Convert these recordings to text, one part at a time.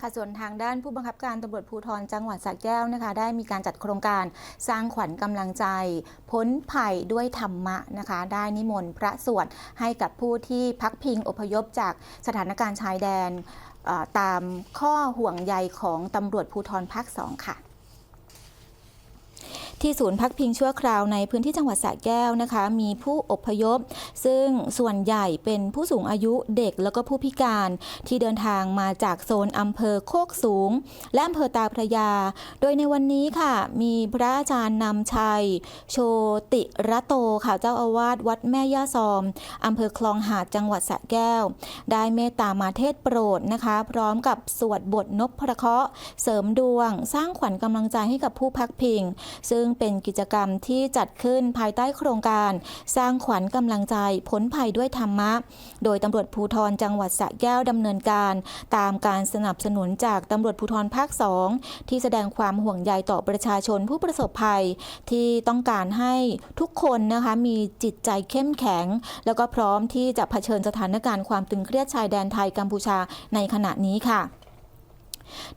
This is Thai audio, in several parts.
ค่ะส่วนทางด้านผู้บังคับการตำรวจภูธรจังหวัดสระแก้วนะคะ ได้มีการจัดโครงการสร้างขวัญกำลังใจ พ้นภัยด้วยธรรมะนะคะ ได้นิมนต์พระสวดให้กับผู้ที่พักพิงอพยพจากสถานการณ์ชายแดนตามข้อห่วงใยของตำรวจภูธรภาค2ค่ะ ที่ศูนย์พักพิงชั่วคราวในพื้นที่จังหวัดสระแก้วนะคะ มีผู้อพยพ ซึ่งส่วนใหญ่เป็นผู้สูงอายุเด็กแล้วก็ผู้พิการที่เดินทางมาจากโซนอำเภอโคกสูง และอำเภอตาพระยา โดยในวันนี้ค่ะ มีพระอาจารย์นำชัย โชติระโตค่ะเจ้าอาวาสวัดแม่ย่าซอมอำเภอคลองหาดจังหวัดสระแก้ว ได้เมตตามาเทศโปรดนะคะ พร้อมกับสวดบทนพพระเคราะห์เสริมดวง สร้างขวัญกำลังใจให้กับผู้พักพิง ซึ่งเป็นกิจกรรมที่จัดขึ้นภายใต้โครงการ สร้างขวัญกำลังใจพ้นภัยด้วยธรรมะ โดยตำรวจภูธรจังหวัดสระแก้วดำเนินการ ตามการสนับสนุนจากตำรวจภูธรภาค2ที่แสดงความห่วงใยต่อประชาชนผู้ประสบภัย ที่ต้องการให้ทุกคนนะคะมีจิตใจเข้มแข็ง แล้วก็พร้อมที่จะเผชิญสถานการณ์ความตึงเครียดชายแดนไทยกัมพูชาในขณะนี้ค่ะ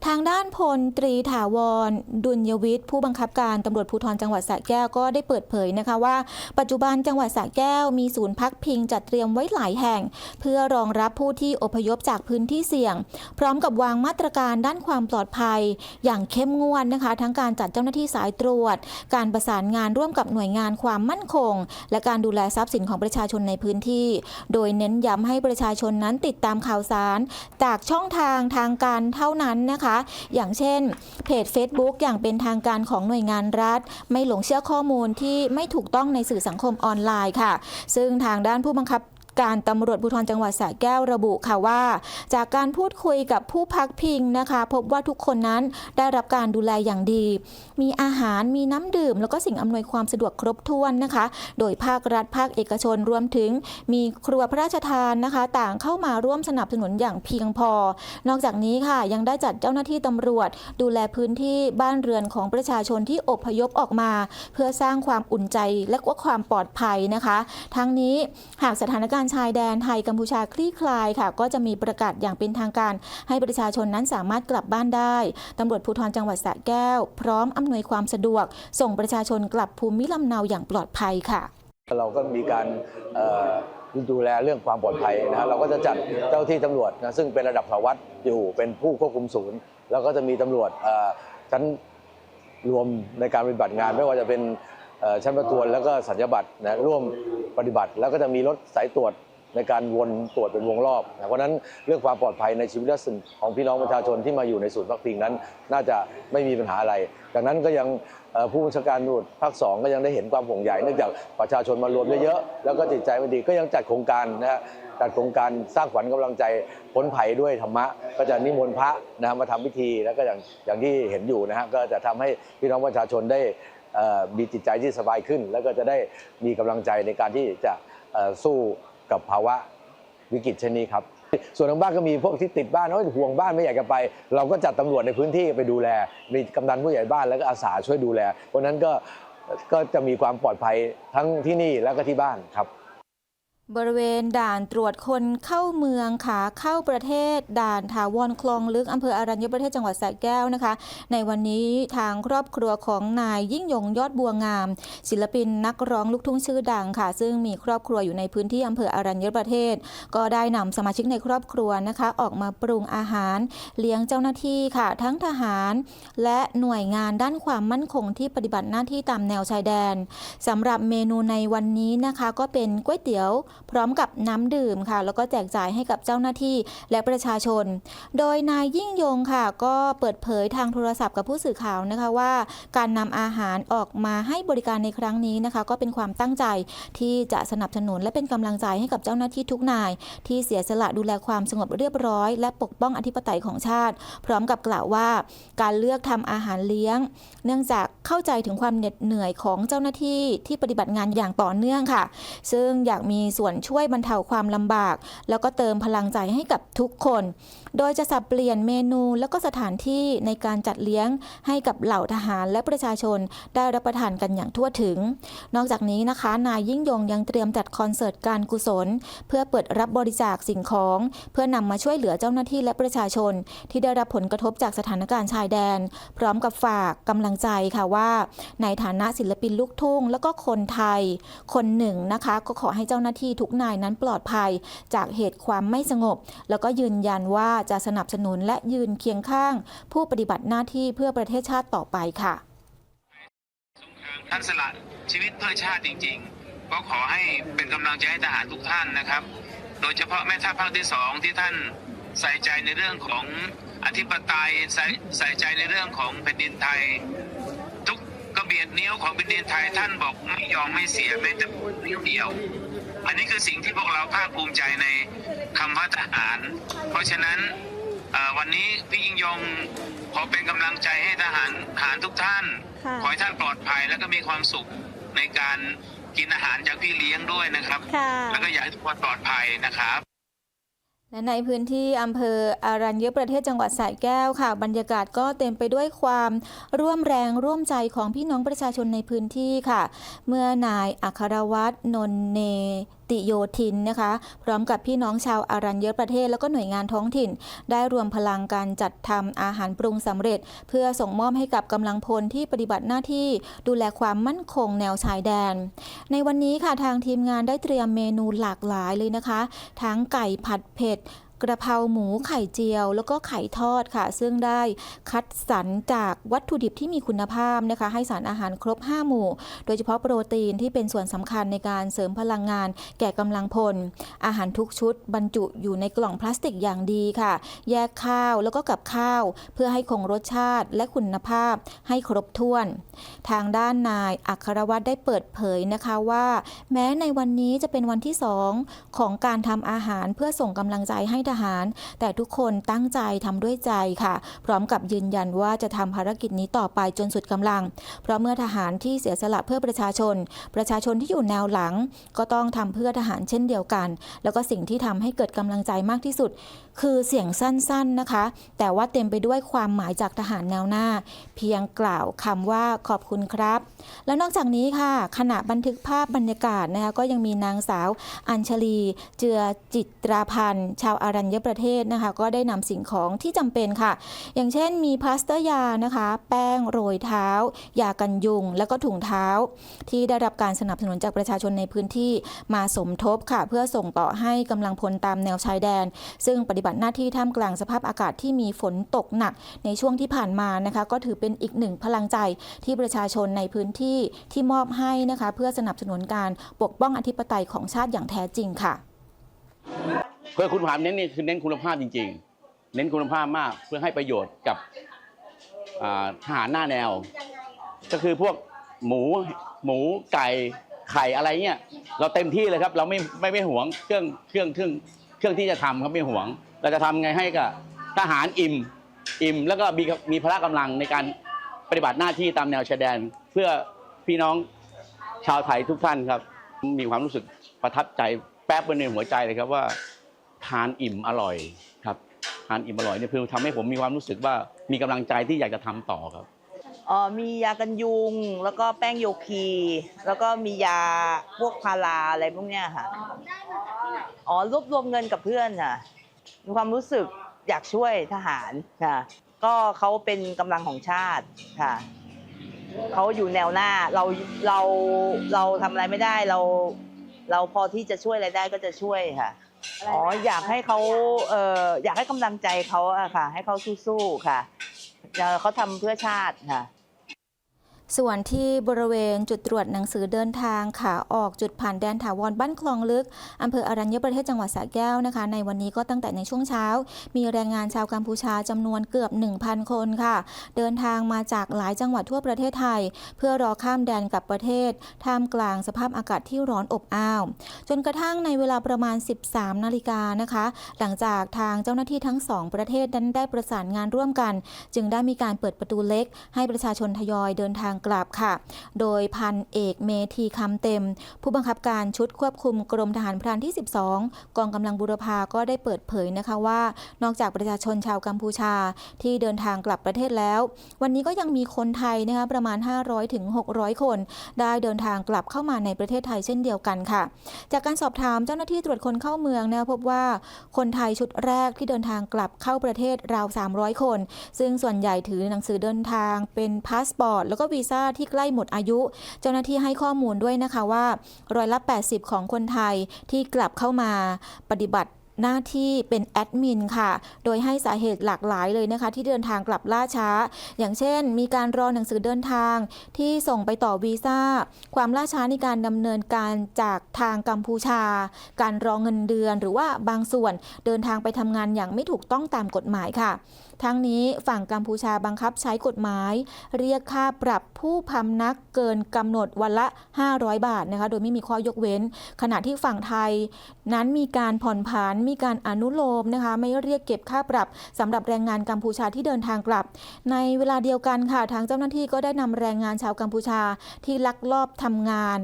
ทางด้านพลตรีถาวร ดุลยวิทย์ผู้บังคับการตำรวจภูธรจังหวัดสระแก้วก็ได้เปิดเผยนะคะว่า ปัจจุบันจังหวัดสระแก้วมีศูนย์พักพิงจัดเตรียมไว้หลายแห่ง เพื่อรองรับผู้ที่อพยพจากพื้นที่เสี่ยง พร้อมกับวางมาตรการด้านความปลอดภัย อย่างเข้มงวดนะคะ ทั้งการจัดเจ้าหน้าที่สายตรวจ การประสานงานร่วมกับหน่วยงานความมั่นคง และการดูแลทรัพย์สินของประชาชนในพื้นที่ โดยเน้นย้ำให้ประชาชนนั้นติดตามข่าวสาร จากช่องทางทางการเท่านั้นนะคะ อย่างเช่น เพจ Facebook อย่างเป็นทางการของหน่วยงานรัฐ ไม่หลงเชื่อข้อมูลที่ไม่ถูกต้องในสื่อสังคมออนไลน์ค่ะ ซึ่งทางด้านผู้บังคับ การตำรวจภูธรจังหวัดสระแก้วระบุค่ะว่า จากการพูดคุยกับผู้พักพิงนะคะ พบว่าทุกคนนั้นได้รับการดูแลอย่างดี มีอาหารมีน้ำดื่ม แล้วก็สิ่งอำนวยความสะดวกครบถ้วนนะคะ โดยภาครัฐภาคเอกชนรวมถึง มีครัวพระราชทานนะคะ ต่างเข้ามาร่วมสนับสนุนอย่างเพียงพอ นอกจากนี้ค่ะยังได้จัดเจ้าหน้าที่ตำรวจ ดูแลพื้นที่บ้านเรือนของประชาชนที่อพยพออกมา เพื่อสร้างความอุ่นใจและก็ความปลอดภัยนะคะ ทั้งนี้หากสถานการณ์ชายแดนไทยกัมพูชาคลี่คลายค่ะ ก็จะมีประกาศอย่างเป็นทางการให้ประชาชนนั้นสามารถกลับบ้านได้ตำรวจภูธรจังหวัดสระแก้ว พร้อมอำนวยความสะดวก ส่งประชาชนกลับภูมิลำเนาอย่างปลอดภัยค่ะ เราก็มีการดูแลเรื่องความปลอดภัยนะฮะเราก็จะจัดเจ้าที่ตำรวจนะซึ่งเป็นระดับสารวัตรอยู่เป็นผู้ควบคุมศูนย์ แล้วก็จะมีตำรวจชั้นรวมในการปฏิบัติงานไม่ว่าจะเป็น ชั้นประทวนแล้วก็สัญญบัตรนะร่วมปฏิบัติ แล้วก็จะมีรถสายตรวจในการวนตรวจเป็นวงรอบนะเพราะนั้นเรื่องความปลอดภัยในชีวิตและสิ่งของพี่น้องประชาชนที่มาอยู่ในศูนย์พักพิงนั้น น่าจะไม่มีปัญหาอะไร ดังนั้นก็ยังผู้บัญชาการตำรวจภาคสองก็ยังได้เห็นความห่วงใยเนื่องจากประชาชนมารวมเยอะๆแล้วก็จิตใจไม่ดีก็ยังจัดโครงการนะฮะจัดโครงการสร้างขวัญกำลังใจพ้นภัยด้วยธรรมะ ก็จะนิมนต์พระนะมาทำพิธีแล้วก็อย่างอย่างที่เห็นอยู่นะฮะก็จะทำให้พี่น้องประชาชนได้ มีจิตใจที่สบายขึ้น แล้วก็จะได้มีกำลังใจในการที่จะสู้กับภาวะวิกฤตเช่นนี้ครับ ส่วนทางบ้านก็มีพวกที่ติดบ้านเอ้ยห่วงบ้านไม่อยากจะไป เราก็จัดตำรวจในพื้นที่ไปดูแล มีกำนันผู้ใหญ่บ้านแล้วก็อาสาช่วยดูแล เพราะฉะนั้นก็ก็จะมีความปลอดภัยทั้งที่นี่แล้วก็ที่บ้านครับ บริเวณด่านตรวจคนเข้าเมืองขาเข้าประเทศ ด่านถาวรคลองลึกอำเภออรัญญประเทศจังหวัดสระแก้วนะคะ ในวันนี้ทางครอบครัวของนายยิ่งยงยอดบัวงาม ศิลปินนักร้องลูกทุ่งชื่อดังค่ะ ซึ่งมีครอบครัวอยู่ในพื้นที่อำเภออรัญญประเทศ ก็ได้นำสมาชิกในครอบครัวนะคะ ออกมาปรุงอาหาร เลี้ยงเจ้าหน้าที่ค่ะ ทั้งทหาร และหน่วยงานด้านความมั่นคงที่ปฏิบัติหน้าที่ตามแนวชายแดนสำหรับเมนูในวันนี้นะคะ ก็เป็นก๋วยเตี๋ยวพร้อมกับน้ำดื่มค่ะ แล้วก็แจกจ่ายให้กับเจ้าหน้าที่และประชาชน โดยนายยิ่งยงค่ะ ก็เปิดเผยทางโทรศัพท์กับผู้สื่อข่าวนะคะว่า การนำอาหารออกมาให้บริการในครั้งนี้นะคะ ก็เป็นความตั้งใจที่จะสนับสนุนและเป็นกำลังใจให้กับเจ้าหน้าที่ทุกนาย ที่เสียสละดูแลความสงบเรียบร้อย และปกป้องอธิปไตยของชาติ พร้อมกับกล่าวว่า การเลือกทำอาหารเลี้ยง เนื่องจากเข้าใจถึงความเหน็ดเหนื่อยของเจ้าหน้าที่ที่ปฏิบัติงานอย่างต่อเนื่องค่ะ ซึ่งอยากมีส่วนช่วยบรรเทาความลำบาก แล้วก็เติมพลังใจให้กับทุกคน โดยจะสับเปลี่ยนเมนูแล้วก็สถานที่ในการจัดเลี้ยงให้กับเหล่าทหารและประชาชนได้รับประทานกันอย่างทั่วถึง นอกจากนี้นะคะ นายยิ่งยงยังเตรียมจัดคอนเสิร์ตการกุศล เพื่อเปิดรับบริจาคสิ่งของ เพื่อนำมาช่วยเหลือเจ้าหน้าที่และประชาชน ที่ได้รับผลกระทบจากสถานการณ์ชายแดน พร้อมกับฝากกำลังใจค่ะว่า ในฐานะศิลปินลูกทุ่ง แล้วก็คนไทย คนหนึ่งนะคะ ก็ขอให้เจ้าหน้าที่ทุกนายนั้นปลอดภัย จากเหตุความไม่สงบ แล้วก็ยืนยันว่าจะสนับสนุนและยืนเคียงข้าง ผู้ปฏิบัติหน้าที่เพื่อประเทศชาติต่อไปค่ะท่านสละชีวิตเพื่อชาติจริง ๆ ก็ขอให้เป็นกำลังใจให้ทหารทุกท่านนะครับ โดยเฉพาะแม่ทัพภาคที่สองที่ท่านใส่ใจในเรื่องของอธิปไตยใส่ใส่ใจในเรื่องของแผ่นดินไทย ทุกกระเบียดนิ้วของแผ่นดินไทยท่านบอกไม่ยอมไม่เสียแม้แต่นิ้วเดียว อันนี้คือสิ่งที่พวกเราภาคภูมิใจในคำว่าทหาร เพราะฉะนั้นเอ่อวันนี้พี่ยิ่งยงขอเป็นกำลังใจให้ทหารทหารทุกท่านค่ะขอให้ท่านปลอดภัยแล้วก็มีความสุขในการกินอาหารจากพี่เลี้ยงด้วยนะครับค่ะแล้วก็อยากให้ทุกคนปลอดภัยนะครับ และในพื้นที่อำเภออารัญญประเทศจังหวัดสระแก้วค่ะ บรรยากาศก็เต็มไปด้วยความร่วมแรงร่วมใจของพี่น้องประชาชนในพื้นที่ค่ะ เมื่อนายอัครวัฒน์นนเน ติโยธินนะคะ พร้อมกับพี่น้องชาวอารัญญประเทศ แล้วก็หน่วยงานท้องถิ่น ได้รวมพลังการจัดทำอาหารปรุงสำเร็จ เพื่อส่งมอบให้กับกำลังพลที่ปฏิบัติหน้าที่ดูแลความมั่นคงแนวชายแดน ในวันนี้ค่ะทางทีมงานได้เตรียมเมนูหลากหลายเลยนะคะ ทั้งไก่ผัดเผ็ด กระเพราหมูไข่เจียว แล้วก็ไข่ทอดค่ะ ซึ่งได้คัดสรรจากวัตถุดิบที่มีคุณภาพนะคะ ให้สารอาหารครบ 5 หมู่ โดยเฉพาะโปรตีนที่เป็นส่วนสำคัญในการเสริมพลังงาน แก่กำลังพล อาหารทุกชุด บรรจุอยู่ในกล่องพลาสติกอย่างดีค่ะ แยกข้าวแล้วก็กับข้าว เพื่อให้คงรสชาติและคุณภาพให้ครบถ้วน ทางด้านนายอัครวัตรได้เปิดเผยนะคะว่า แม้ในวันนี้จะเป็นวันที่สองของการทำอาหารเพื่อส่งกำลังใจให้ทหาร แต่ทุกคนตั้งใจทำด้วยใจค่ะ พร้อมกับยืนยันว่าจะทำภารกิจนี้ต่อไปจนสุดกำลัง เพราะเมื่อทหารที่เสียสละเพื่อประชาชน ประชาชนที่อยู่แนวหลัง ก็ต้องทำเพื่อทหารเช่นเดียวกัน แล้วก็สิ่งที่ทำให้เกิดกำลังใจมากที่สุด คือเสียงสั้นๆนะคะ แต่ว่าเต็มไปด้วยความหมายจากทหารแนวหน้า เพียงกล่าวคำว่าขอบคุณครับ แล้วนอกจากนี้ค่ะ ขณะบันทึกภาพบรรยากาศนะคะก็ยังมีนางสาว อัญชลี เจือจิตราพันธ์ชาวอารัญญประเทศนะคะ ก็ได้นำสิ่งของที่จำเป็นค่ะ อย่างเช่นมีพลาสเตอร์ยานะคะ แป้งโรยเท้า ยากันยุง แล้วก็ถุงเท้า ที่ได้รับการสนับสนุนจากประชาชนในพื้นที่มาสมทบค่ะ เพื่อส่งต่อให้กำลังพลตามแนวชายแดน ซึ่งปฏิบัติหน้าที่ท่ามกลางสภาพอากาศที่มีฝนตกหนักในช่วงที่ผ่านมานะคะ ก็ถือเป็นอีกหนึ่งพลังใจที่ประชาชนในพื้นที่ที่มอบให้นะคะ เพื่อสนับสนุนการปกป้องอธิปไตยของชาติอย่างแท้จริงค่ะ เพื่อคุณภาพเน้นนี่คือเน้นคุณภาพจริง ๆ เน้นคุณภาพมากเพื่อให้ประโยชน์กับทหารหน้าแนว ก็คือพวกหมูหมูไก่ไข่อะไรเงี้ยเราเต็มที่เลยครับ เราไม่ไม่ไม่หวงเครื่องเครื่องเครื่องเครื่องที่จะทำครับไม่หวง เราจะทำไงให้กับทหารอิ่มอิ่มแล้วก็มีมีพละกำลังในการปฏิบัติหน้าที่ตามแนวชายแดน เพื่อพี่น้องชาวไทยทุกท่านครับ มีความรู้สึกประทับใจแป๊บบนในหัวใจเลยครับว่า ทานอิ่มอร่อยครับทานอิ่มอร่อยเนี่ยคือทำให้ผมมีความรู้สึกว่ามีกำลังใจที่อยากจะทำต่อครับ เอ่อมียากันยุง แล้วก็แป้งโยคี แล้วก็มียาพวกพาราอะไรพวกเนี้ยค่ะ อ๋อรวบรวมเงินกับเพื่อนค่ะ มีความรู้สึกอยากช่วยทหารค่ะ ก็เขาเป็นกำลังของชาติค่ะ เขาอยู่แนวหน้าเราเราเราทำอะไรไม่ได้เรา เราพอที่จะช่วยอะไรได้ก็จะช่วยค่ะ อ๋ออยากให้เขาเอ่ออยากให้กำลังใจเขาอะค่ะ ให้เขาสู้ๆค่ะเอ่อเขาทำเพื่อชาติค่ะ ส่วนที่บริเวณจุดตรวจหนังสือเดินทางขาออกจุดผ่านแดนถาวรบ้านคลองลึกอำเภออรัญญประเทศจังหวัดสระแก้วนะคะ ในวันนี้ก็ตั้งแต่ในช่วงเช้า มีแรงงานชาวกัมพูชาจำนวนเกือบ 1,000 คนค่ะ เดินทางมาจากหลายจังหวัดทั่วประเทศไทย เพื่อรอข้ามแดนกับประเทศ ท่ามกลางสภาพอากาศที่ร้อนอบอ้าว จนกระทั่งในเวลาประมาณ 13 นาฬิกานะคะ หลังจากทางเจ้าหน้าที่ทั้งสองประเทศนั้นได้ประสานงานร่วมกัน จึงได้มีการเปิดประตูเล็ก ให้ประชาชนทยอยเดินทางกลับค่ะ โดยพันเอกเมธีคำเต็ม ผู้บังคับการชุดควบคุมกรมทหารพรานที่ 12 กองกำลังบุรพาก็ได้เปิดเผยนะคะว่า นอกจากประชาชนชาวกัมพูชาที่เดินทางกลับประเทศแล้ว วันนี้ก็ยังมีคนไทยนะคะประมาณ 500ถึง600 คน ได้เดินทางกลับเข้ามาในประเทศไทยเช่นเดียวกันค่ะ จากการสอบถามเจ้าหน้าที่ตรวจคนเข้าเมืองนะคะพบว่าคนไทยชุดแรกที่เดินทางกลับเข้าประเทศราว 300 คน ซึ่งส่วนใหญ่ถือหนังสือเดินทางเป็นพาสปอร์ตแล้วก็วีซ่าที่ใกล้หมดอายุ เจ้าหน้าที่ให้ข้อมูลด้วยนะคะว่าร้อยละ 80 ของคนไทยที่กลับเข้ามาปฏิบัติหน้าที่เป็นแอดมินค่ะ โดยให้สาเหตุหลากหลายเลยนะคะ ที่เดินทางกลับล่าช้า อย่างเช่น มีการรอหนังสือเดินทางที่ส่งไปต่อวีซ่า ความล่าช้าในการดำเนินการจากทางกัมพูชา การรอเงินเดือนหรือว่าบางส่วนเดินทางไปทำงานอย่างไม่ถูกต้องตามกฎหมายค่ะ ทั้งนี้ฝั่งกัมพูชาบังคับใช้กฎหมาย เรียกค่าปรับผู้พำนักเกินกำหนดวันละ 500 บาทนะคะโดยไม่มีข้อยกเว้น ขณะที่ฝั่งไทย นั้นมีการผ่อนผันมีการอนุโลมนะคะไม่เรียกเก็บค่าปรับสำหรับแรงงานกัมพูชาที่เดินทางกลับ ในเวลาเดียวกันค่ะทางเจ้าหน้าที่ก็ได้นำแรงงานชาวกัมพูชาที่ลักลอบทำงาน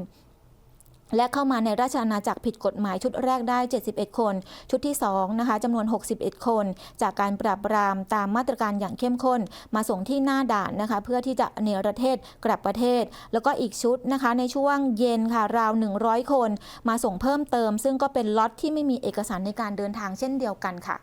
และเข้ามาในราชอาณาจักรผิดกฎหมายชุดแรกได้ 71 คน ชุดที่2นะคะจำนวน 61 คน จากการปราบปรามตามมาตรการอย่างเข้มข้น มาส่งที่หน้าด่านนะคะ เพื่อที่จะเนรเทศกลับประเทศ แล้วก็อีกชุดนะคะในช่วงเย็นค่ะราว 100 คน มาส่งเพิ่มเติม ซึ่งก็เป็นล็อตที่ไม่มีเอกสารในการเดินทางเช่นเดียวกันค่ะ